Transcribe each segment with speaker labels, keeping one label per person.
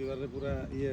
Speaker 1: গোলকিপারের পুরা ইয়ে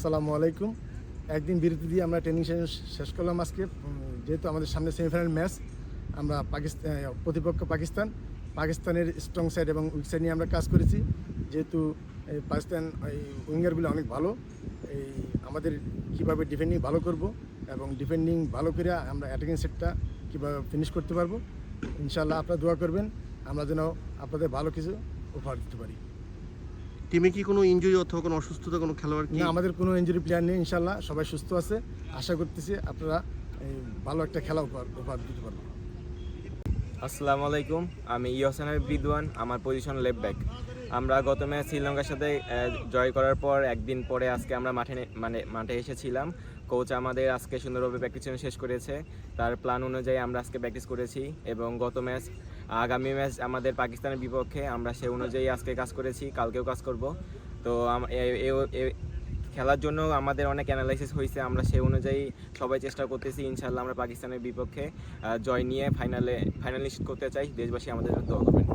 Speaker 2: আসসালামু আলাইকুম। একদিন বিরতি দিয়ে আমরা ট্রেনিং সেশন শেষ করলাম আজকে। যেহেতু আমাদের সামনে সেমিফাইনাল ম্যাচ আমরা পাকিস্তান প্রতিপক্ষ পাকিস্তান। পাকিস্তানের স্ট্রং সাইড এবং উইক সাইড নিয়ে আমরা কাজ করেছি। যেহেতু পাকিস্তান, এই উইঙ্গারগুলো অনেক ভালো। এই, আমাদের কীভাবে ডিফেন্ডিং ভালো করব এবং ডিফেন্ডিং ভালো করে আমরা অ্যাটাকিং সেটটা কীভাবে ফিনিশ করতে পারব। ইনশাল্লাহ আপনারা দোয়া করবেন। আমরা যেন আপনাদের ভালো কিছু উপহার দিতে পারি।
Speaker 3: টিমে কি কোনো ইনজুরি অথবা কোনো অসুস্থতা কোনো খেলোয়াড় কি?
Speaker 2: না আমাদের কোনো ইঞ্জুরি প্লেয়ার নেই ইনশাল্লাহ সবাই সুস্থ আছে। আশা করতেছি আপনারা ভালো একটা খেলা উপহার দিতে পারবেন।
Speaker 4: আসসালামু আলাইকুম। আমি ইহসানের বিদওয়ান আমার পজিশন লেফট ব্যাক আমরা গত ম্যাচ শ্রীলঙ্কার সাথে জয় করার পর একদিন পরে আজকে আমরা মাঠে নে- মানে মাঠে এসেছিলাম। কোচ আমাদের আজকে সুন্দরভাবে প্র্যাকটিস শেষ করেছে। তার প্ল্যান অনুযায়ী আমরা আজকে প্র্যাকটিস করেছি এবং গত ম্যাচ আগামী ম্যাচ আমাদের পাকিস্তানের বিপক্ষে আমরা সে অনুযায়ী আজকে কাজ করেছি, কালকেও কাজ করব। তো খেলার জন্য আমাদের অনেক অ্যানালাইসিস হয়েছে, আমরা সেই অনুযায়ী সবাই চেষ্টা করতেছি ইনশাল্লাহ আমরা পাকিস্তানের বিপক্ষে জয় নিয়ে ফাইনালে ফাইনাল নিশ্চিত করতে চাই। দেশবাসী আমাদের জন্য দোয়া করবেন।